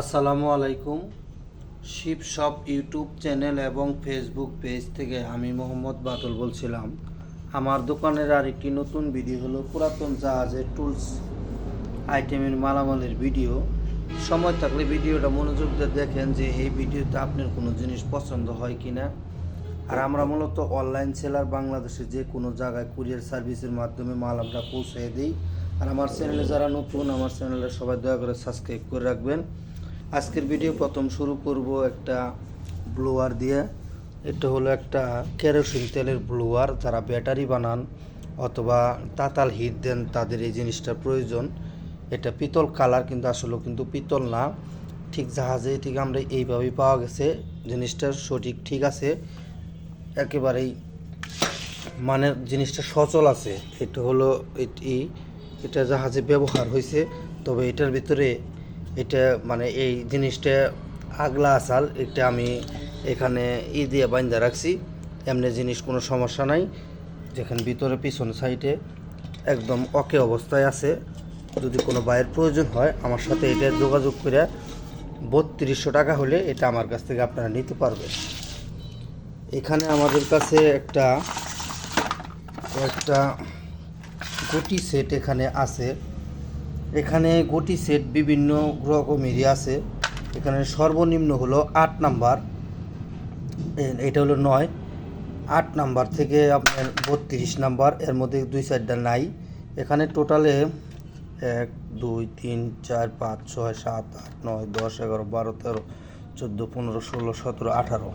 আসসালামু আলাইকুম। Shiv shop YouTube channel এবং ফেসবুক পেজ থেকে আমি মোহাম্মদ বাদল বলছিলাম। আমার দোকানের আরেকটি নতুন ভিডিও হলো পুরাতন জাহাজের টুলস আইটেমের মালামালের ভিডিও। সময় থাকলে ভিডিওটা মনোযোগ দিয়ে দেখেন যে এই ভিডিওতে আপনার কোনো জিনিস পছন্দ হয় কি না আর আমরা মূলত অনলাইন সেলার বাংলাদেশে যে কোনো জায়গায় কুরিয়ার সার্ভিসের মাধ্যমে মাল আমরা পৌঁছে দিই। আর আমার চ্যানেলে যারা নতুন, আমার চ্যানেলে সবাই দয়া করে সাবস্ক্রাইব করে রাখবেন। আজকের ভিডিও প্রথম শুরু করব একটা ব্লোয়ার দিয়ে। এটা হলো একটা কেরোসিন তেলের ব্লোয়ার যারা ব্যাটারি বানান অথবা তাতাল হিট দেন, তাদের এই জিনিসটার প্রয়োজন। এটা পিতল কালার কিন্তু আসলে কিন্তু পিতল না। ঠিক জাহাজে ঠিক আমরা এইভাবেই পাওয়া গেছে। জিনিসটা সঠিক ঠিক আছে। একেবারেই মানে জিনিসটা সচল আছে। এটা হলো এটি, এটা জাহাজে ব্যবহার হয়েছে। তবে এটার ভিতরে এটা মানে এই জিনিসটা আগলা আসাল, এটা আমি এখানে ই দিয়ে বাইন্দা রাখছি। এমনি জিনিস কোনো সমস্যা নাই। যেখানে ভিতরে পিছন সাইডে একদম অকে অবস্থায় আছে। যদি কোনো বাইয়ের প্রয়োজন হয়, আমার সাথে এটা যোগাযোগ করে বত্রিশশো টাকা হলে এটা আমার কাছ থেকে আপনারা নিতে পারবেন। এখানে আমাদের কাছে একটা একটা গুটি সেট এখানে আছে। এখানে গুটি সেট বিভিন্ন রকমেরই আছে। এখানে সর্বনিম্ন হলো আট নাম্বার। এটা হলো নয়। আট নাম্বার থেকে আপনার বত্রিশ নাম্বার, এর মধ্যে দুই চারটা নাই। এখানে টোটালে এক, দুই, তিন, চার, পাঁচ, ছয়, সাত, আট, নয়, দশ, এগারো, বারো, তেরো, চোদ্দ, পনেরো, ষোলো, সতেরো, আঠারো।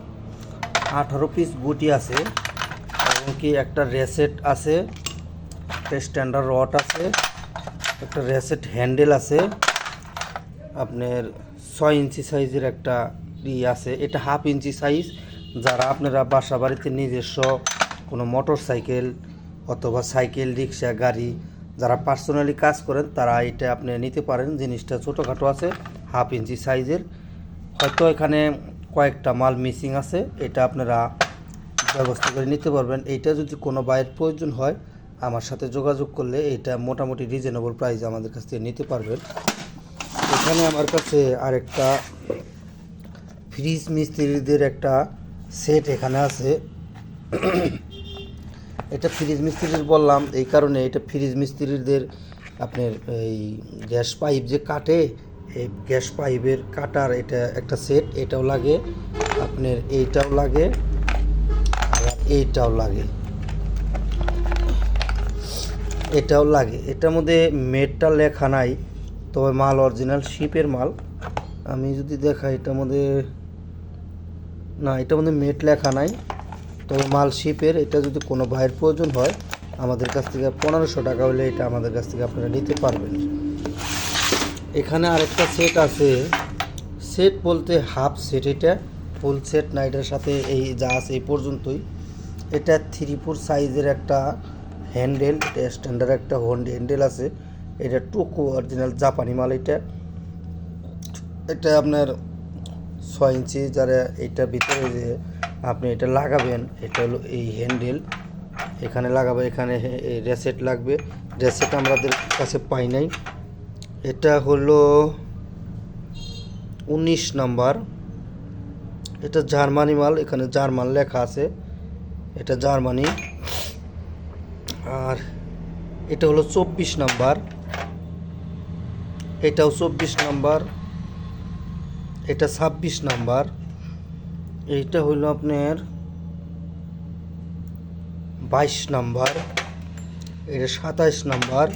আঠারো পিস গুটি আছে, এবং কি একটা রেসেট আছে, একটা স্ট্যান্ডার্ড রড আছে। একটা রেসেট হ্যান্ডেল আছে। আপনার ছয় ইঞ্চি সাইজের একটা ই আছে। এটা হাফ ইঞ্চি সাইজ। যারা আপনারা বাসা বাড়িতে নিজস্ব কোনো মোটর সাইকেল অথবা সাইকেল, রিক্সা, গাড়ি যারা পার্সোনালি কাজ করেন, তারা এটা আপনি নিতে পারেন। জিনিসটা ছোটোখাটো আছে, হাফ ইঞ্চি সাইজের। হয়তো এখানে কয়েকটা মাল মিসিং আছে। এটা আপনারা ব্যবস্থা করে নিতে পারবেন। এইটা যদি কোনো বাইয়ের প্রয়োজন হয় আমার সাথে যোগাযোগ করলে এটা মোটামুটি রিজনেবল প্রাইস আমাদের কাছ থেকে নিতে পারবেন। এখানে আমার কাছে আরেকটা ফ্রিজ মিস্ত্রিদের একটা সেট এখানে আছে। এটা ফ্রিজ মিস্ত্রির বললাম, এই কারণে এটা ফ্রিজ মিস্ত্রিদের আপনার এই গ্যাস পাইপ যে কাটে, এই গ্যাস পাইপের কাটার এটা একটা সেট এটাও লাগে, আপনার এইটাও লাগে, আর এইটাও লাগে। এটাও লাগে। এটার মধ্যে মেটটা লেখা নাই, তবে মাল অরিজিনাল শিপের মাল। আমি যদি দেখাই, এটার মধ্যে, না, এটার মধ্যে মেট লেখা নাই, তবে মাল শিপের এটা যদি কোনো ভাইয়ের প্রয়োজন হয়, আমাদের কাছ থেকে পনেরোশো টাকা হলে এটা আমাদের কাছ থেকে আপনারা নিতে পারবেন। এখানে আরেকটা সেট আছে। সেট বলতে হাফ সেট এটা ফুল সেট না, এটার সাথে এই যা আছে এই পর্যন্তই। এটা থ্রি ফোর সাইজের একটা হ্যান্ডেল এটা স্ট্যান্ডার্ড একটা হ্যান্ডেল আছে। এটা টোকো অরিজিনাল জাপানি মাল এটা। এটা আপনার ছয় ইঞ্চি যারা এইটা ভিতরে যে আপনি এটা লাগাবেন, এটা হলো এই হ্যান্ডেল এখানে লাগাবে, এখানে রেসেট লাগবে। রেসেট আমাদের কাছে পাই নাই। এটা হলো উনিশ নাম্বার। এটা জার্মানি মাল, এখানে জার্মান লেখা আছে। এটা জার্মানি। আর এটা হলো চব্বিশ নাম্বার। এটাও চব্বিশ নাম্বার। এটা ছাব্বিশ নাম্বার। এইটা হলো আপনার বাইশ নাম্বার। এটা সাতাইশ নাম্বার।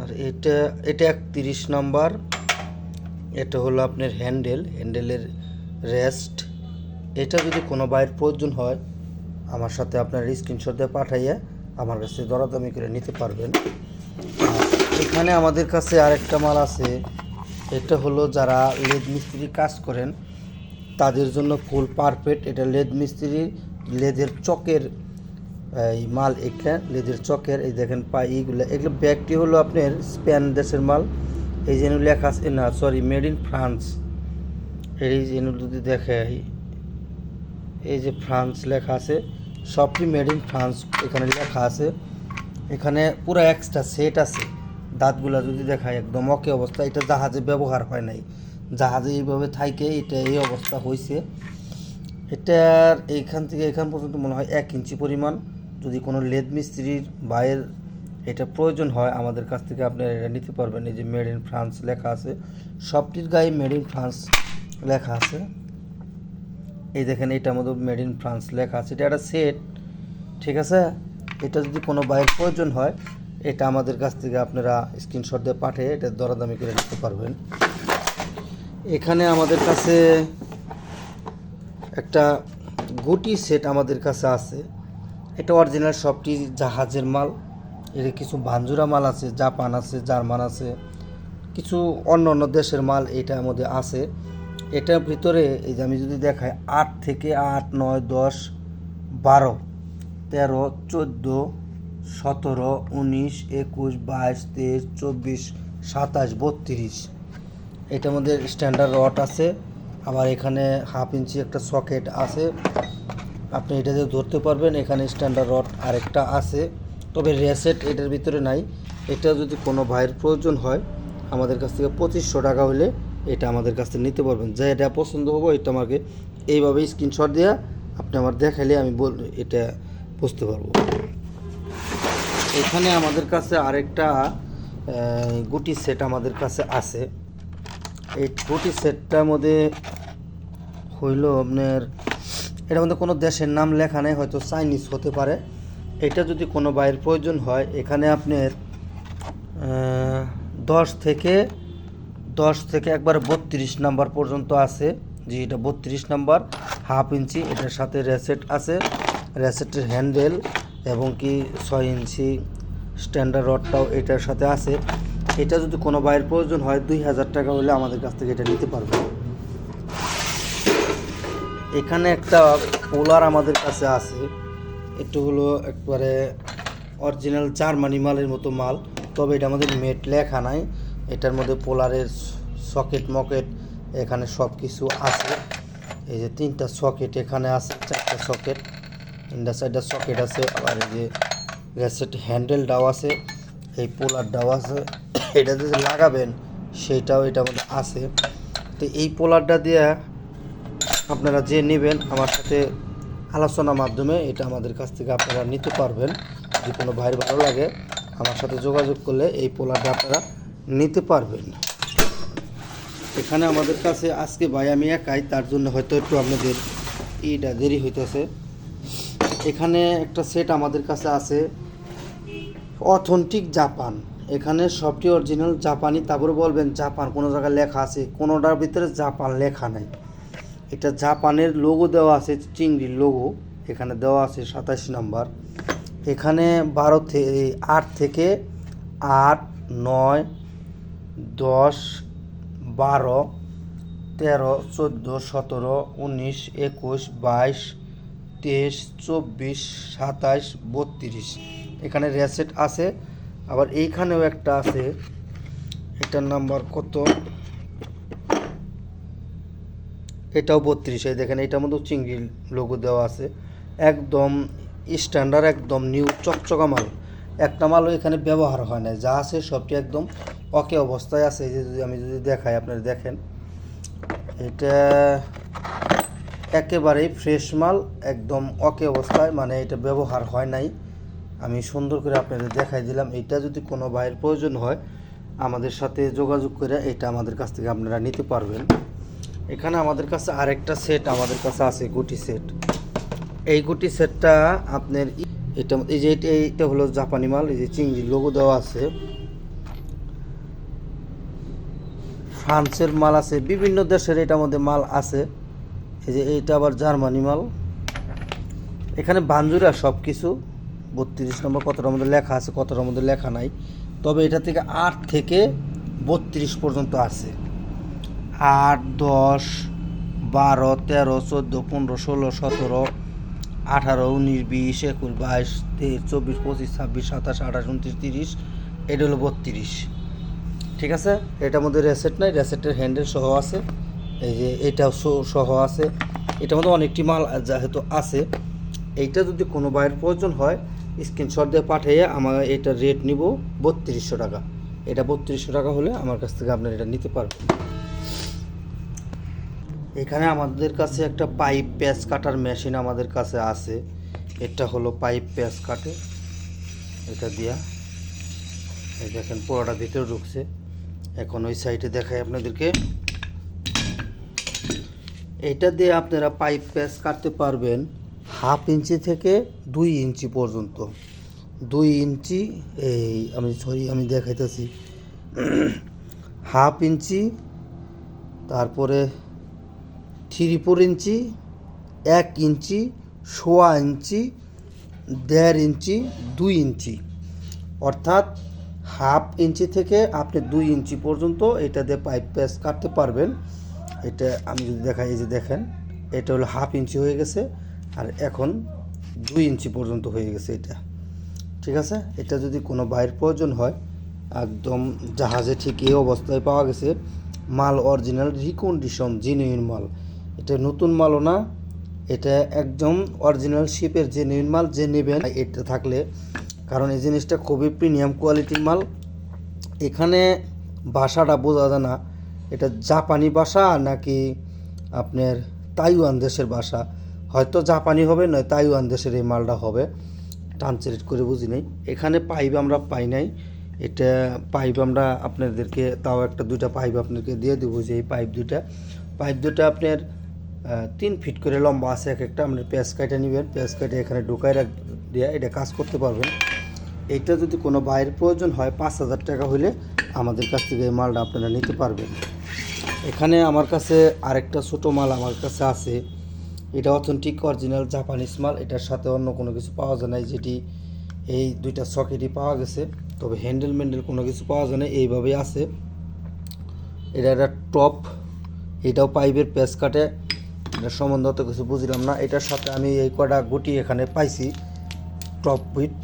আর এটা এটা একত্রিশ নাম্বার। এটা হলো আপনার হ্যান্ডেল, হ্যান্ডেলের রেস্ট। এটা যদি কোনো বাইরের প্রয়োজন হয়, আমার সাথে আপনার স্ক্রিনশট দিয়ে পাঠাইয়ে আমার কাছে দরাদামি করে নিতে পারবেন। এখানে আমাদের কাছে আরেকটা মাল আছে। এটা হলো যারা লেদ মিস্ত্রি কাজ করেন, তাদের জন্য ফুল পারফেক্ট। এটা লেদ মিস্ত্রি, লেদের চকের, এই মাল এটা লেদের চকের, এই দেখেন পা এইগুলো। এগুলো ব্যাগটি হলো আপনার স্পেন দেশের মাল। এই যেন লেখা আছে না সরি মেড ইন ফ্রান্স এই যেন যদি দেখে, এই যে ফ্রান্স লেখা আছে। সবটি মেড ইন ফ্রান্স এখানে লেখা আছে। এখানে পুরো এক্সট্রা সেট আছে। দাঁতগুলা যদি দেখায় একদম অকে অবস্থা। এটা জাহাজে ব্যবহার হয় নাই। জাহাজে এইভাবে থাকে এটা এই অবস্থা হয়েছে এটার এইখান থেকে এখান পর্যন্ত মনে হয় এক ইঞ্চি পরিমাণ। যদি কোনো লেদ মিস্ত্রির বায়ের এটা প্রয়োজন হয়, আমাদের কাছ থেকে আপনারা এটা নিতে পারবেন। এই যে মেড ইন ফ্রান্স লেখা আছে। সবটির গায়ে মেড ইন ফ্রান্স লেখা আছে। এই দেখেন এটার মধ্যে মেড ইন ফ্রান্স লেখা আছে। এটা একটা সেট ঠিক আছে? এটা যদি কোনো বাইরের প্রয়োজন হয়, এটা আমাদের কাছ থেকে আপনারা স্ক্রিনশট দিয়ে পাঠিয়ে এটা দরাদামি করে নিতে পারবেন। এখানে আমাদের কাছে একটা গুটি সেট আমাদের কাছে আছে। এটা অরিজিনাল সবটি জাহাজের মাল। এর কিছু ভাঞ্জুরা মাল আছে, জাপান আছে, জার্মান আছে, কিছু অন্য অন্য দেশের মাল এটার মধ্যে আছে। এটার ভিতরে, এই যে আমি যদি দেখাই, আট থেকে আট, নয়, দশ, বারো, তেরো, চোদ্দ, সতেরো, উনিশ, একুশ, বাইশ, তেইশ, চব্বিশ, সাতাশ, বত্রিশ। এটার মধ্যে স্ট্যান্ডার্ড রড আছে, আবার এখানে হাফ ইঞ্চি একটা সকেট আছে। আপনি এটা দিয়ে ধরতে পারবেন, এখানে স্ট্যান্ডার্ড রড আরেকটা আছে। তবে রেসেট এটার ভিতরে নাই। এটা যদি কোনো ভাইয়ের প্রয়োজন হয়, আমাদের কাছ থেকে পঁচিশশো টাকা হলে এটা আমাদের কাছ নিতে পারবেন। যে এটা পছন্দ হব এটা আমাকে এইভাবে স্ক্রিনশট দেওয়া আপনি আমার দেখাইলে আমি বল, এটা বুঝতে পারব। এখানে আমাদের কাছে আরেকটা গুটি সেট আমাদের কাছে আছে। এই গুটি সেটটার মধ্যে হইল আপনার, এটার মধ্যে কোনো দেশের নাম লেখা নেই, হয়তো চাইনিজ হতে পারে। এটা যদি কোনো বাইরের প্রয়োজন হয়, এখানে আপনার দশ থেকে দশ থেকে একবারে বত্রিশ নাম্বার পর্যন্ত আছে। যে এটা বত্রিশ নাম্বার। হাফ ইঞ্চি, এটার সাথে রেসেট আছে। রেসেটের হ্যান্ডেল এবং কি ছয় ইঞ্চি স্ট্যান্ডার্ড রডটাও এটার সাথে আছে। এটা যদি কোনো বাইরের প্রয়োজন হয়, দুই হাজার টাকা হলে আমাদের কাছ থেকে এটা নিতে পারবে। এখানে একটা পোলার আমাদের কাছে আছে। একটু হলো একবারে অরিজিনাল জার্মানি মালের মতো মাল, তবে এটা আমাদের মেট লেখা নাই। এটার মধ্যে পোলারের সকেট, মকেট, এখানে সব কিছু আছে। এই যে তিনটা সকেট এখানে আছে, চারটা সকেট। তিনটা, চারটা সকেট আছে, আবার এই যে রেসেট হ্যান্ডেলটাও আছে, এই পোলার পোলারটাও আছে। এটা যে লাগাবেন সেটাও এটার মধ্যে আছে। তো এই পোলারটা দিয়ে আপনারা যে নেবেন, আমার সাথে আলোচনার মাধ্যমে এটা আমাদের কাছ থেকে আপনারা নিতে পারবেন। যদি কোনো ভাইয়ের ভালো লাগে, আমার সাথে যোগাযোগ করলে এই পোলারটা আপনারা নিতে পারবেন এখানে আমাদের কাছে আজকে ভাই আমি একাই, তার জন্য হয়তো একটু আপনাদের ইটা দেরি হইতেছে। এখানে একটা সেট আমাদের কাছে আছে অথেন্টিক জাপান এখানে সবটি অরিজিনাল জাপানি তারপরে বলবেন জাপান কোনো জায়গায় লেখা আছে, কোনোটার ভিতরে জাপান লেখা নাই। এটা জাপানের লোগো দেওয়া আছে, চিংড়ির লোগো এখানে দেওয়া আছে সাতাশ নাম্বার। এখানে বারো থেকে আট থেকে আট, নয় দশ, বারো, তেরো, চোদ্দ, সতেরো, উনিশ, একুশ, বাইশ, তেইশ, চব্বিশ সাতাশ বত্রিশ। এখানে রেসেট আছে, আবার এইখানেও একটা আছে। এটার নাম্বার কত? এটাও বত্রিশ। এই দেখেন, এটার মধ্যে চিংড়ির লোগো দেওয়া আছে। একদম স্ট্যান্ডার্ড একদম নিউ চকচকা মাল। একটা মালও এখানে ব্যবহার হয় না। যা আছে সবটি একদম অকে অবস্থায় আছে। এই যে যদি আমি যদি দেখাই, আপনারা দেখেন, এটা একেবারেই ফ্রেশ মাল, একদম অকে অবস্থায় মানে এটা ব্যবহার হয় নাই। আমি সুন্দর করে আপনাদের দেখাই দিলাম। এটা যদি কোনো ভাইয়ের প্রয়োজন হয়, আমাদের সাথে যোগাযোগ করে এটা আমাদের কাছ থেকে আপনারা নিতে পারবেন। এখানে আমাদের কাছে আরেকটা সেট আমাদের কাছে আছে, গুটি সেট এই গুটি সেটটা আপনার এটা এই যে এটা এইটা হলো জাপানি মাল, এই যে চিংড়ি লোগো দেওয়া আছে। ফ্রান্সের মাল আছে, বিভিন্ন দেশের এটার মধ্যে মাল আছে। এই যে এইটা আবার জার্মানি মাল। এখানে বাঞ্জুরা সব কিছু বত্রিশ নম্বর কতটার মধ্যে লেখা আছে, কতটার মধ্যে লেখা নাই। তবে এটা থেকে আট থেকে বত্রিশ পর্যন্ত আছে। আট, দশ, বারো, তেরো, চোদ্দ, পনেরো, ষোলো, সতেরো আঠারো, উনিশ, বিশ, একুশ, বাইশ, তেইশ, চব্বিশ, পঁচিশ, ছাব্বিশ, সাতাশ, আঠাশ, উনত্রিশ, তিরিশ, এটা হলো বত্রিশ। ঠিক আছে? এটার মধ্যে রেসেট নাই, রেসেটের হ্যান্ডেল সহ আছে। এই যে সহ- সহ আছে। এটার মধ্যে অনেকটি মাল যেহেতু আছে, এইটা যদি কোনো বাইরের প্রয়োজন হয়, স্ক্রিনশট দিয়ে পাঠিয়ে আমার এটা রেট নিব বত্রিশশো টাকা। এটা বত্রিশশো টাকা হলে আমার কাছ থেকে আপনার এটা নিতে পারবেন। এখানে আমাদের কাছে একটা পাইপ প্যাচ কাটার মেশিন আমাদের কাছে আছে। এটা হলো পাইপ প্যাচ কাটে। এটা দিয়া। এই দেখেন, পোড়াটা ভিতরে ঢুকছে। এখন ওই সাইডে দেখাই আপনাদেরকে। এটা দিয়ে আপনারা পাইপ প্যাচ কাটতে পারবেন হাফ ইঞ্চি থেকে দুই ইঞ্চি পর্যন্ত। দুই ইঞ্চি, এই আমি সরি, আমি দেখাইতেছি। হাফ ইঞ্চি, তারপরে থ্রি ফোর ইঞ্চি, এক ইঞ্চি, সোয়া ইঞ্চি, দেড় ইঞ্চি, দুই ইঞ্চি। অর্থাৎ হাফ ইঞ্চি থেকে আপনি দুই ইঞ্চি পর্যন্ত এটা দিয়ে পাইপ প্যাচ কাটতে পারবেন। এটা আমি যদি দেখাই, এই যে দেখেন, এটা হলো হাফ ইঞ্চি হয়ে গেছে আর এখন দুই ইঞ্চি পর্যন্ত হয়ে গেছে এটা। ঠিক আছে? এটা যদি কোনো বাইর প্রয়োজন হয়, একদম জাহাজে ঠিক এই অবস্থায় পাওয়া গেছে। মাল অরিজিনাল রিকন্ডিশন জেনুইন মাল। এটা নতুন মালও না, এটা একদম অরিজিনাল শিপের যে জেনুইন মাল, যে নেবেন এটা থাকলে। কারণ এই জিনিসটা খুবই প্রিমিয়াম কোয়ালিটির মাল। এখানে ভাষাটা বোঝা যায় না, এটা জাপানি ভাষা নাকি আপনার তাইওয়ান দেশের ভাষা? হয়তো জাপানি হবে, নয় তাইওয়ান দেশের এই মালটা হবে। ট্রান্সলেট করে বুঝি নেই। এখানে পাইপ আমরা পাই নাই। এটা পাইপ আমরা আপনাদেরকে, তাও একটা দুইটা পাইপ আপনাকে দিয়ে দেবো যে এই পাইপ দুইটা। পাইপ দুটা আপনার তিন ফিট করে লম্বা আছে, এক একটা। আপনার পেঁয়াজ কাটা নেবেন, পেঁয়াজ কাটে এখানে ঢুকাই রাখ দিয়ে এটা কাজ করতে পারবেন। এটা যদি কোনো বাইরের প্রয়োজন হয়, পাঁচ হাজার টাকা হলে আমাদের কাছ থেকে এই মালটা আপনারা নিতে পারবেন। এখানে আমার কাছে আরেকটা ছোটো মাল আমার কাছে আছে। এটা অথেন্টিক, অরিজিনাল জাপানিজ মাল। এটার সাথে অন্য কোনো কিছু পাওয়া যায় না যেটি এই দুইটা সকেটই পাওয়া গেছে। তবে হ্যান্ডেল ম্যান্ডেল কোনো কিছু পাওয়া যায় না এইভাবেই আছে। এটা একটা টপ, এটাও পাইপের প্যাচ কাটে। সম্বন্ধে অত কিছু বুঝলাম না। এটার সাথে আমি এই কটা গুটি এখানে পাইছি, টপ বিট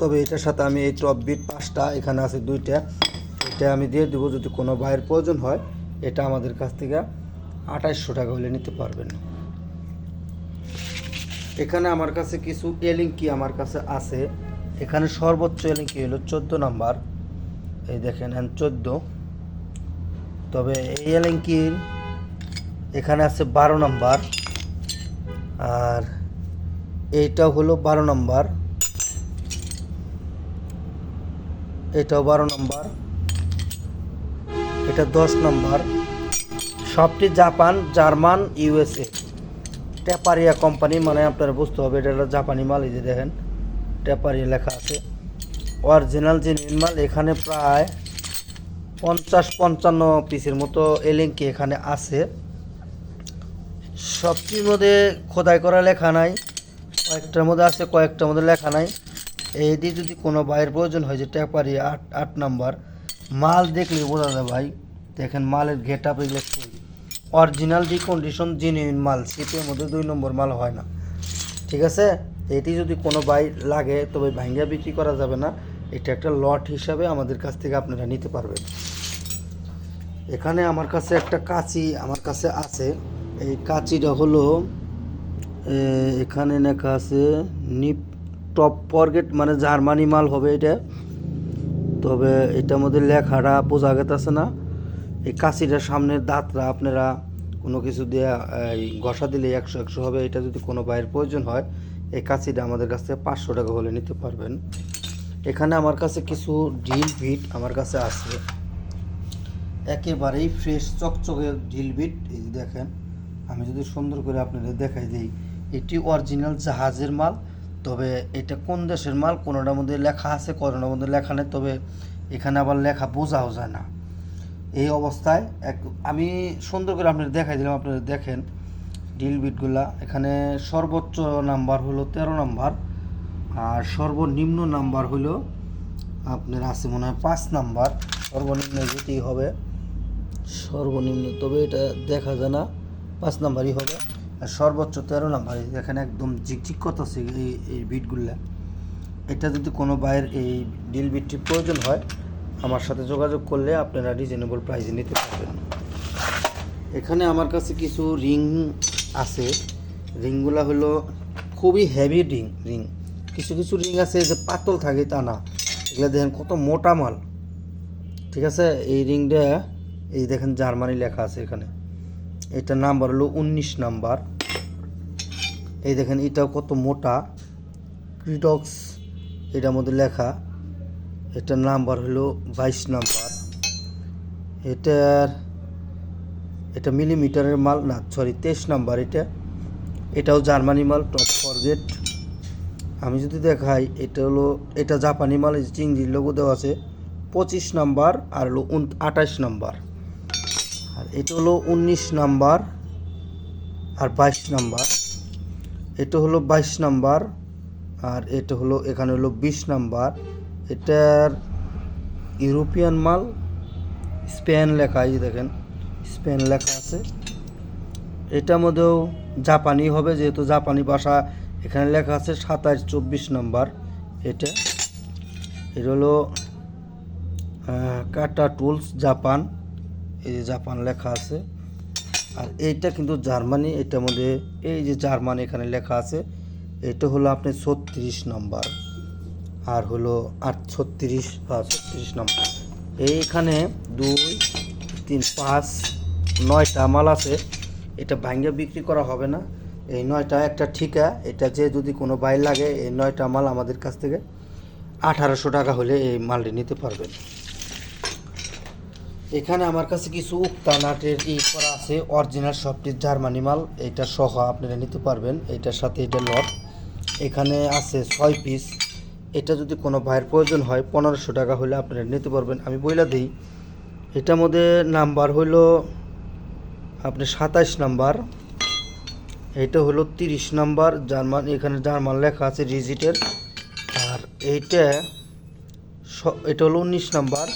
তবে এটার সাথে আমি এই টপ বিট পাঁচটা, এখানে আছে দুইটা। এটা আমি দিয়ে দেবো যদি কোনো বাইরের প্রয়োজন হয়। এটা আমাদের কাছ থেকে আঠাইশশো টাকা হলে নিতে পারবেন। এখানে আমার কাছে কিছু এলিঙ্কি আমার কাছে আছে। এখানে সর্বোচ্চ এলিঙ্কি হলো চোদ্দ নাম্বার। এই দেখেন, চোদ্দ। তবে এই এলিঙ্কির এখানে আছে বারো নাম্বার। আর এইটা হলো বারো নাম্বার। এটাও বারো নাম্বার। এটা দশ নাম্বার। সবটি Japan, German, USA. Taparia company মানে আপনারা বুঝতে হবে, এটা জাপানি মাল, এই যে দেখেন ট্যাপারিয়া লেখা আছে। অরিজিনাল জেনুইন মাল, এখানে প্রায় পঞ্চাশ পঞ্চান্ন পিসের মতো এলিঙ্কি এখানে আছে। সবটির মধ্যে খোদাই করা লেখা নাই, কয়েকটার মধ্যে আছে, কয়েকটার মধ্যে লেখা নাই। এই দিয়ে যদি কোনো বাইরের প্রয়োজন হয় যে ট্যাপারি আট আট নাম্বার, মাল দেখলে বোঝা যায় ভাই, দেখেন মালের গেট আপ এগুলো অরিজিনাল যে কন্ডিশন জেনুইন মাল শীতের মধ্যে দুই নম্বর মাল হয় না। ঠিক আছে? এটি যদি কোনো বাই লাগে, তবে ভাঙ্গা বিক্রি করা যাবে না। এটা একটা লট হিসাবে আমাদের কাছ থেকে আপনারা নিতে পারবেন। এখানে আমার কাছে একটা কাঁচি, আমার কাছে আছে। এই কাঁচিটা হলো এখানে লেখা আছে, নিপ টপ পরগেট মানে জার্মানি মাল হবে এটা। তবে এটার মধ্যে লেখাটা বোঝা গেতেছে না। এই কাঁচিটার সামনের দাঁতরা আপনারা কোনো কিছু দিয়ে, এই ঘষা দিলে একশো একশো হবে। এটা যদি কোনো বাইরের প্রয়োজন হয়, এই কাঁচিটা আমাদের কাছ থেকে পাঁচশো টাকা হলে নিতে পারবেন। এখানে আমার কাছে কিছু ডিল বিট আমার কাছে আছে। একেবারেই ফ্রেশ, চকচকে ডিল বিট, এই দেখেন। আমি যদি সুন্দর করে আপনাদের দেখাই দিই, এটি অরিজিনাল জাহাজের মাল, তবে এটা কোন দেশের মাল কোনোটার মধ্যে লেখা আছে, কোনোটার মধ্যে লেখা নেই, তবে এখানে আবার লেখা বোঝাও যায় না। এই অবস্থায় এক, আমি সুন্দর করে আপনাদের দেখাই দিলাম, আপনারা দেখেন ডিল বিটগুলা এখানে সর্বোচ্চ নাম্বার হলো তেরো নাম্বার, আর সর্বনিম্ন নাম্বার হলো আপনার আছে মনে হয় পাঁচ নাম্বার। সর্বনিম্ন যেটি হবে, সর্বনিম্ন, তবে এটা দেখা যায় না। পাঁচ নাম্বারই হবে। আর সর্বোচ্চ তেরো নাম্বার এখানে একদম ঝিকঝিক করতেছে এই এই বিটগুলা। এটা যদি কোনো বাইরের এই ডিল বিটটি প্রয়োজন হয়, আমার সাথে যোগাযোগ করলে আপনারা রিজনেবল প্রাইসে নিতে পারবেন। এখানে আমার কাছে কিছু রিং আছে। রিংগুলা হলো খুবই হেভি রিং রিং। কিছু কিছু রিং আছে যে পাতল থাকে তা না। এগুলো দেখেন কত মোটা মাল। ঠিক আছে? এই রিংটা, এই দেখেন জার্মানি লেখা আছে এখানে। এটার নাম্বার হলো উনিশ নাম্বার। এই দেখেন, এটাও কত মোটা। ক্রিডক্স এটার মধ্যে লেখা। এটার নাম্বার হলো বাইশ নাম্বার। এটার, এটা মিলিমিটারের মাল না সরি তেইশ নাম্বার এটা। এটাও জার্মানি মাল টপ ফরগেট আমি যদি দেখাই, এটা হলো, এটা জাপানি মাল চিংড়ির লোগো দেওয়া আছে, পঁচিশ নাম্বার আর হলো আঠাশ নাম্বার। আর এটা হলো উনিশ নাম্বার আর বাইশ নাম্বার। এটা হলো বাইশ নাম্বার আর এটা হলো এখানে হলো বিশ নাম্বার। এটার ইউরোপিয়ান মাল স্পেন লেখা, এই দেখেন, স্পেন লেখা আছে। এটার মধ্যেও জাপানি হবে, যেহেতু জাপানি ভাষা এখানে লেখা আছে সাতাশ চব্বিশ নাম্বার। এটা এটা হলো কাটা টুলস জাপান। এই যে জাপান লেখা আছে। আর এইটা কিন্তু জার্মানি এটার মধ্যে এই যে জার্মানি এখানে লেখা আছে, এটা হলো আপনি ছত্রিশ নম্বর। আর হলো আট ছত্রিশ বা ছত্রিশ নাম্বার। এইখানে দুই, তিন, পাঁচ, নয়টা মাল আছে। এটা ভাঙ্গে বিক্রি করা হবে না। এই নয়টা একটা ঠিকা, এটা যে যদি কোনো বাইর লাগে, এই নয়টা মাল আমাদের কাছ থেকে আঠারোশো টাকা হলে এই মালটি নিতে পারবেন। এখানে আমার কাছে কিছু উক্তা নাটের ই করা আছে অরিজিনাল সবটি জার্মানি মাল, এটা সহ আপনারা নিতে পারবেন, এটার সাথে এটা লট। এখানে আছে ছয় পিস এটা যদি কোনো ভাইয়ের প্রয়োজন হয়, পনেরোশো টাকা হলে আপনারা নিতে পারবেন। আমি বইলা দিই, এটার মধ্যে নাম্বার হইল, আপনি সাতাইশ নাম্বার, এটা হলো তিরিশ নাম্বার, জার্মান, এখানে জার্মান লেখা আছে রিজিটের, আর এইটা এটা হলো উনিশ নাম্বার,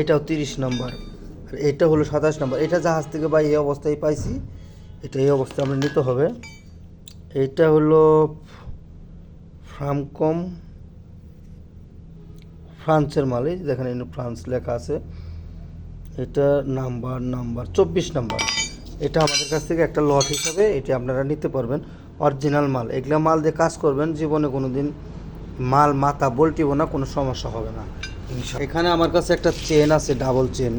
এটাও তিরিশ নাম্বার। আর এটা হলো সাতাশ নাম্বার। এটা জাহাজ থেকে বা এই অবস্থায় পাইছি, এটা এই অবস্থায় আমরা নিতে হবে। এটা হলো ফ্রামকম ফ্রান্সের মাল এই দেখেন এখানে ফ্রান্স লেখা আছে। এটা নাম্বার নাম্বার, চব্বিশ নাম্বার। এটা আমাদের কাছ থেকে একটা লট হিসাবে এটা আপনারা নিতে পারবেন। অরিজিনাল মাল, এগুলো মাল দিয়ে কাজ করবেন, জীবনে কোনো দিন মাল, মাথা বল্টিব না, কোনো সমস্যা হবে না। এখানে আমার কাছে একটা চেন আছে, ডাবল চেন।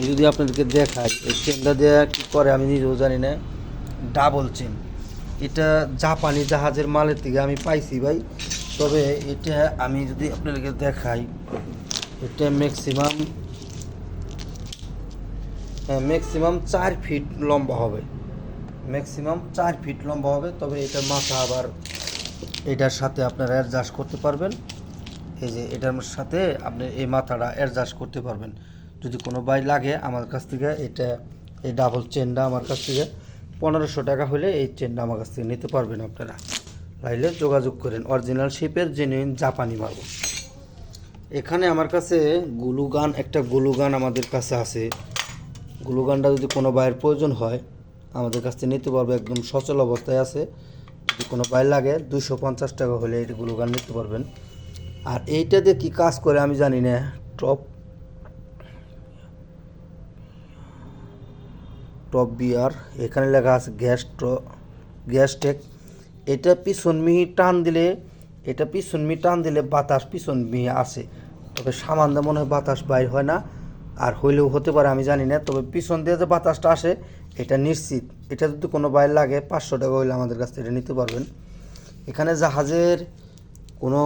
আমি যদি আপনাদেরকে দেখাই, এই চেনটা দিয়ে কী করে আমি নিজেও জানি না। ডাবল চেন এটা জাপানি জাহাজের মালের থেকে আমি পাইছি ভাই। তবে এটা আমি যদি আপনাদেরকে দেখাই, এটা ম্যাক্সিমাম হ্যাঁ ম্যাক্সিমাম চার ফিট লম্বা হবে। ম্যাক্সিমাম চার ফিট লম্বা হবে, তবে এটার মাথা আবার এটার সাথে আপনারা অ্যাডজাস্ট করতে পারবেন। এই যে এটার সাথে আপনি এই মাথাটা অ্যাডজাস্ট করতে পারবেন। যদি কোনো বাই লাগে আমার কাছ থেকে, এটা, এই ডাবল চেনটা আমার কাছ থেকে, পনেরোশো টাকা হলে এই চেনটা আমার কাছ থেকে নিতে পারবেন আপনারা। লাইলে যোগাযোগ করেন অরিজিনাল শেপের জেনুইন জাপানি মাল। এখানে আমার কাছে গুলুগান, একটা গুলুগান আমাদের কাছে আছে। গ্লুগানটা যদি কোনো বাইয়ের প্রয়োজন হয়, আমাদের কাছ থেকে নিতে পারবে, একদম সচল অবস্থায় আছে। যদি কোনো বাইর লাগে দুশো পঞ্চাশ টাকা হলে এই গ্লুগান নিতে পারবেন। আর এইটা দিয়ে কী কাজ করে আমি জানি না টপ টপ বিয়ার, এখানে লেখা আছে গ্যাস গ্যাস টেক এটা পিছন মিহি টান দিলে, এটা পিছন মিহি টান দিলে বাতাস পিছন মিহি আসে। তবে সামান্য মনে হয় বাতাস বাইর হয় না, আর হইলেও হতে পারে, আমি জানি না। তবে পিছন দিয়ে যে বাতাসটা আসে, এটা নিশ্চিত। এটা যদি কোনো বাইর লাগে, পাঁচশো টাকা হইলে আমাদের কাছ থেকে এটা নিতে পারবেন। এখানে জাহাজের কোনো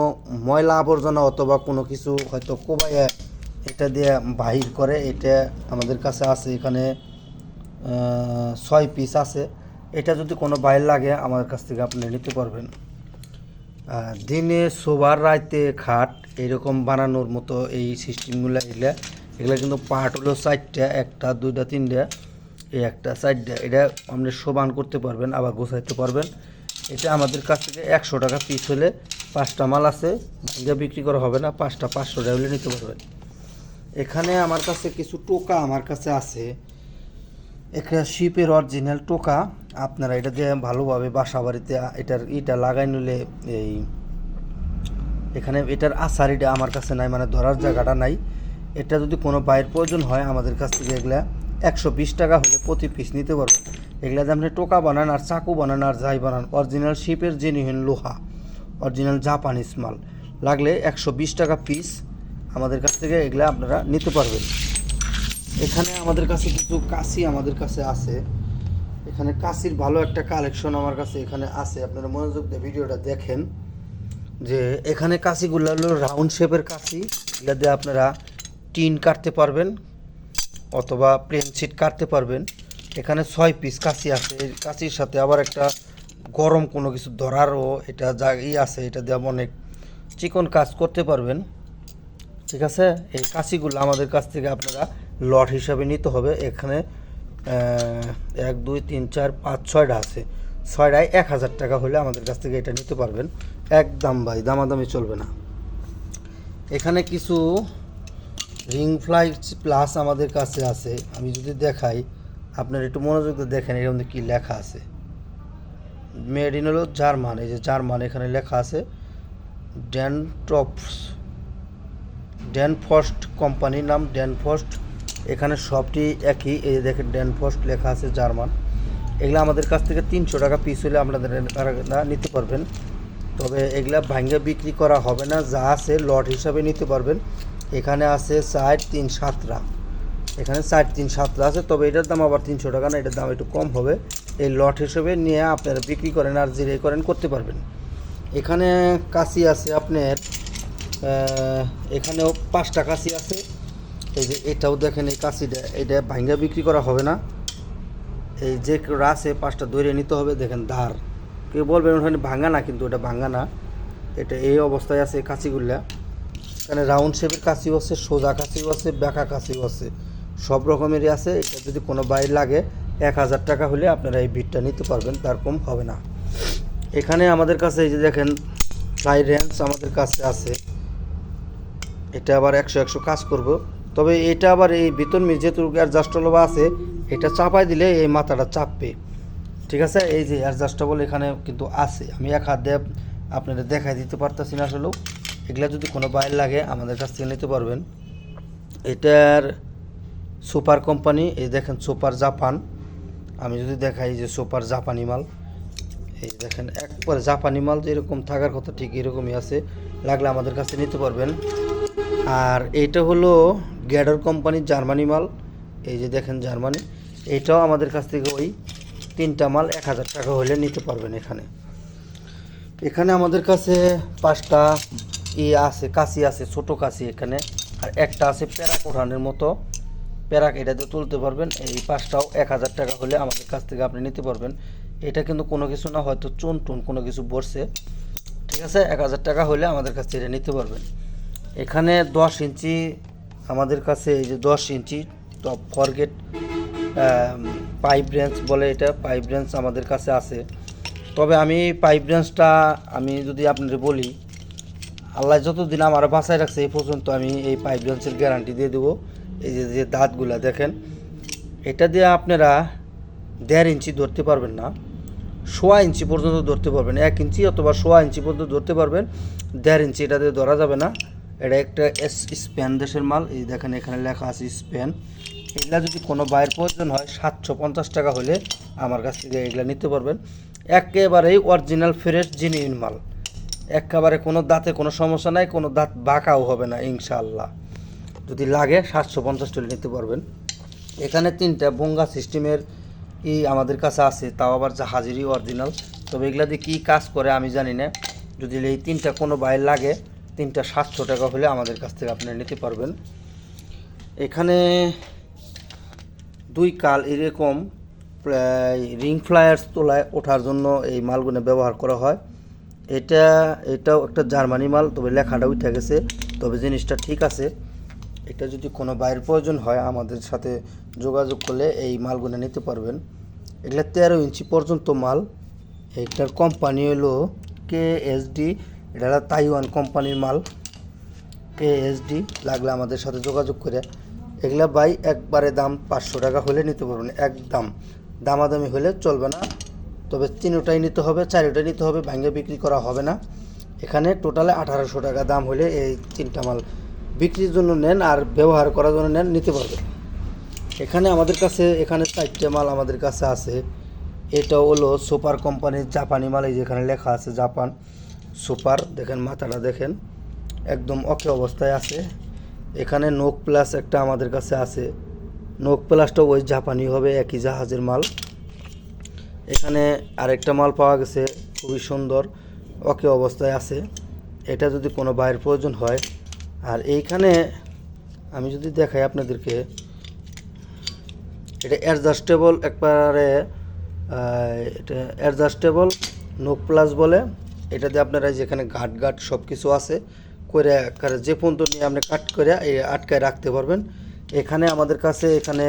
ময়লা আবর্জনা অথবা কোনো কিছু হয়তো কোবাইয়া এটা দিয়ে বাহির করে, এটা আমাদের কাছে আছে এখানে। ছয় পিস আছে। এটা যদি কোনো বাইর লাগে, আমার কাছ থেকে আপনি নিতে পারবেন। দিনে শোবার রাইতে খাট এরকম বানানোর মতো এই সিস্টেমগুলো এগুলা এগুলা কিন্তু পার্ট হলো চারটা, একটা, দুইটা, তিনটা, এই একটা চারটা। এটা আপনি শোবান করতে পারবেন, আবার গোছাইতে পারবেন। এটা আমাদের কাছ থেকে একশো টাকা পিস হলে পাঁচটা মাল আছে, ভাঙ্গা বিক্রি করা হবে না, পাঁচটা পাঁচশো টাকা হলে নিতে পারবেন। এখানে আমার কাছে কিছু টোকা আমার কাছে আছে। একটা শিপের অরিজিনাল টোকা, আপনারা এটা দিয়ে ভালোভাবে বাসা বাড়িতে এটার ইটা লাগাই নিলে এই, এখানে এটার আসারিটা আমার কাছে নাই মানে ধরার জায়গাটা নাই। এটা যদি কোনো বাইরের প্রয়োজন হয়, আমাদের কাছ থেকে এগুলা একশো বিশ টাকা হলে প্রতি পিস নিতে পারবেন। এগুলা দিয়ে আপনি টোকা বানান আর চাকু বানান আর যাই বানান অরিজিনাল শিপের জেনুইন লোহা অরিজিনাল জাপানিজ মাল। লাগলে একশো বিশ টাকা পিস আমাদের কাছ থেকে এগুলা আপনারা নিতে পারবেন। এখানে আমাদের কাছে কিছু কাশি আমাদের কাছে আছে। এখানে কাশির ভালো একটা কালেকশন আমার কাছে এখানে আছে। আপনারা মনোযোগ দিয়ে ভিডিওটা দেখেন যে এখানে কাশিগুলো হলো রাউন্ড শেপের কাশি এগুলা দিয়ে আপনারা টিন কাটতে পারবেন অথবা প্লেন শিট কাটতে পারবেন। এখানে ছয় পিস কাশি আছে। এই কাশির সাথে আবার একটা গরম কোনো কিছু ধরারও এটা যা ই আছে, এটা দিয়ে অনেক চিকন কাজ করতে পারবেন। ঠিক আছে? এই কাশিগুলো আমাদের কাছ থেকে আপনারা লট হিসাবে নিতে হবে। এখানে এক, দুই, তিন, চার, পাঁচ, ছয়টা আছে। ছয়টায় এক হাজার টাকা হলে আমাদের কাছ থেকে এটা নিতে পারবেন। একদম ভাই, দামাদামি চলবে না। এখানে কিছু রিং ফ্লাইট প্লাস আমাদের কাছে আছে। আমি যদি দেখাই, আপনার একটু মনোযোগ দিয়ে দেখেন এর মধ্যে কী লেখা আছে। মেড ইন হলো জার্মান, এই যে জার্মান, এখানে লেখা আছে ড্যানটপস ড্যানফস্ট কোম্পানির নাম ড্যান ড্যানফস্ট এখানে সবটি একই, এই যে দেখেন ড্যানফস্ট লেখা আছে জার্মান। এগুলো আমাদের কাছ থেকে তিনশো টাকা পিস হলে আপনাদের নিতে পারবেন। তবে এগুলা ভাঙ্গে বিক্রি করা হবে না, যা আছে লট হিসাবে নিতে পারবেন। এখানে আছে ষাট তিন সাতরা। এখানে ষাট তিন সাতরা আছে, তবে এটার দাম আবার তিনশো টাকা না, এটার দাম একটু কম হবে। এই লট হিসেবে নিয়ে আপনারা বিক্রি করেন আর জিরে করেন, করতে পারবেন। এখানে কাশি আছে আপনার এখানেও পাঁচটা কাশি আছে। এই যে এটাও দেখেন এই কাশিটা, এটা ভাঙ্গা বিক্রি করা হবে না। এই যে রাসে পাঁচটা দৈরে নিতে হবে, দেখেন ধার। কেউ বলবেন ওখানে ভাঙা না, কিন্তু এটা ভাঙা না। এটা এই অবস্থায় আছে এই কাঁচিগুলা এখানে রাউন্ড শেপের কাঁচিও আছে, সোজা কাঁচিও আছে, বেঁকা কাঁচিও আছে। সব রকমেরই আছে। এটা যদি কোনো বাইর লাগে, এক হাজার টাকা হলে আপনারা এই বিটটা নিতে পারবেন, তার কম হবে না। এখানে আমাদের কাছে এই যে দেখেন ফ্লাই রেঞ্জ আমাদের কাছে আছে। এটা আবার একশো একশো কাজ করব। তবে এটা আবার এই বেতন যেহেতু অ্যাডজাস্টলবা আছে, এটা চাপাই দিলে এই মাথাটা চাপবে। ঠিক আছে? এই যে অ্যাডজাস্টেবল এখানে কিন্তু আছে। আমি এক হাত দিয়ে আপনাদের দেখাই দিতে পারতেছি না আসলেও। এগুলা যদি কোনো বাইর লাগে, আমাদের কাছ থেকে নিতে পারবেন। এটার সুপার কোম্পানি, এই দেখেন সুপার জাপান। আমি যদি দেখাই যে সুপার জাপানি মাল, এই দেখেন একবারে জাপানি মাল যেরকম থাকার কথা ঠিক এরকমই আছে। লাগলে আমাদের কাছে নিতে পারবেন। আর এইটা হলো গ্যাডার কোম্পানির জার্মানি মাল, এই যে দেখেন জার্মানি এইটাও আমাদের কাছ থেকে ওই তিনটা মাল এক হাজার টাকা হলে নিতে পারবেন এখানে। এখানে আমাদের কাছে পাঁচটা ই আছে, কাশি আছে, ছোট কাশি এখানে, আর একটা আছে প্যারাক ওঠানের মতো। প্যারাক এটা দিয়ে তুলতে পারবেন, এই পাঁচটাও এক হাজার টাকা হলে আমাদের কাছ থেকে আপনি নিতে পারবেন। এটা কিন্তু কোনো কিছু না, হয়তো চুন টুন কোনো কিছু বসছে ঠিক আছে? এক হাজার টাকা হলে আমাদের কাছ থেকে এটা নিতে পারবেন। এখানে দশ ইঞ্চি আমাদের কাছে এই যে দশ inch top forged pipe wrench বলে এটা পাইপ রেঞ্জ আমাদের কাছে আছে। তবে আমি পাইপ রেঞ্জটা আমি যদি আপনাদের বলি, আল্লাহ যতদিন আমার বাসায় রাখছে এই পর্যন্ত আমি এই পাইপ রেঞ্জের গ্যারান্টি দিয়ে দেবো। এই যে যে দাঁতগুলা দেখেন, এটা দিয়ে আপনারা দেড় ইঞ্চি ধরতে পারবেন না। সোয়া ইঞ্চি পর্যন্ত ধরতে পারবেন, এক ইঞ্চি অথবা সোয়া ইঞ্চি পর্যন্ত ধরতে পারবেন। দেড় ইঞ্চি এটা দিয়ে ধরা যাবে না। এটা একটা এস স্প্যান দেশের মাল। এই দেখেন এখানে লেখা আছে স্পেন এগুলা যদি কোনো বাইরের প্রয়োজন হয়, সাতশো পঞ্চাশ টাকা হলে আমার কাছ থেকে এগুলা নিতে পারবেন। একেবারেই অরিজিনাল ফ্রেশ জেনুইন মাল। একেবারে কোনো দাঁতে কোনো সমস্যা নাই, কোনো দাঁত বাঁকাও হবে না, ইনশাআল্লাহ। যদি লাগে, সাতশো পঞ্চাশ টাকা নিতে পারবেন। এখানে তিনটা বঙ্গা সিস্টেমের ই আমাদের কাছে আছে, তাও আবার জাহাজেরই অরিজিনাল তবে এগুলা দিয়ে কী কাজ করে আমি জানি না। যদি এই তিনটা কোনো বাইর লাগে তিনটা সাতশো টাকা হলে আমাদের কাছ থেকে আপনি নিতে পারবেন। এখানে দুই কাল এরকম রিং ফ্লায়ার্স তোলায় ওঠার জন্য এই মালগুলো ব্যবহার করা হয়। এটা, এটাও একটা জার্মানি মাল, তবে লেখাটা উঠে গেছে। তবে জিনিসটা ঠিক আছে। এটা যদি কোনো বাইরের প্রয়োজন হয়, আমাদের সাথে যোগাযোগ করলে এই মালগুলো নিতে পারবেন। এগুলো তেরো ইঞ্চি পর্যন্ত মাল। এটার কোম্পানি হলো কে এসডি এটা তাইওয়ান কোম্পানির মাল। কে এসডি লাগলে আমাদের সাথে যোগাযোগ করে। এগুলা বাই একবারে দাম পাঁচশো টাকা হলে নিতে পারবেন, একদম। দামাদামি হলে চলবে না। তবে তিনোটাই নিতে হবে, চারোটাই নিতে হবে ভাঙ্গে বিক্রি করা হবে না। এখানে টোটালে আঠারোশো টাকা দাম হলে এই তিনটা মাল বিক্রির জন্য নেন আর ব্যবহার করার জন্য নেন, নিতে পারবেন। এখানে আমাদের কাছে, এখানে চারটে মাল আমাদের কাছে আছে। এটা হলো সুপার কোম্পানির জাপানি মাল, এই যেখানে লেখা আছে জাপান। সুপার, দেখেন মাথাটা দেখেন, একদম অকে অবস্থায় আছে। এখানে নোক প্লাস একটা আমাদের কাছে আছে। নোক প্লাসটা ওই জাপানি হবে, একই জাহাজের মাল। এখানে আরেকটা মাল পাওয়া গেছে, খুবই সুন্দর ওকে অবস্থায় আছে। এটা যদি কোনো বাইরের প্রয়োজন হয়। আর এইখানে আমি যদি দেখাই আপনাদেরকে, এটা অ্যাডজাস্টেবল একবারে এটা অ্যাডজাস্টেবল নোক প্লাস বলে। এটা দিয়ে আপনারা যেখানে ঘাট ঘাট সব কিছু আছে করে যে পর্যন্ত নিয়ে আপনি কাট করে আটকায় রাখতে পারবেন। এখানে আমাদের কাছে এখানে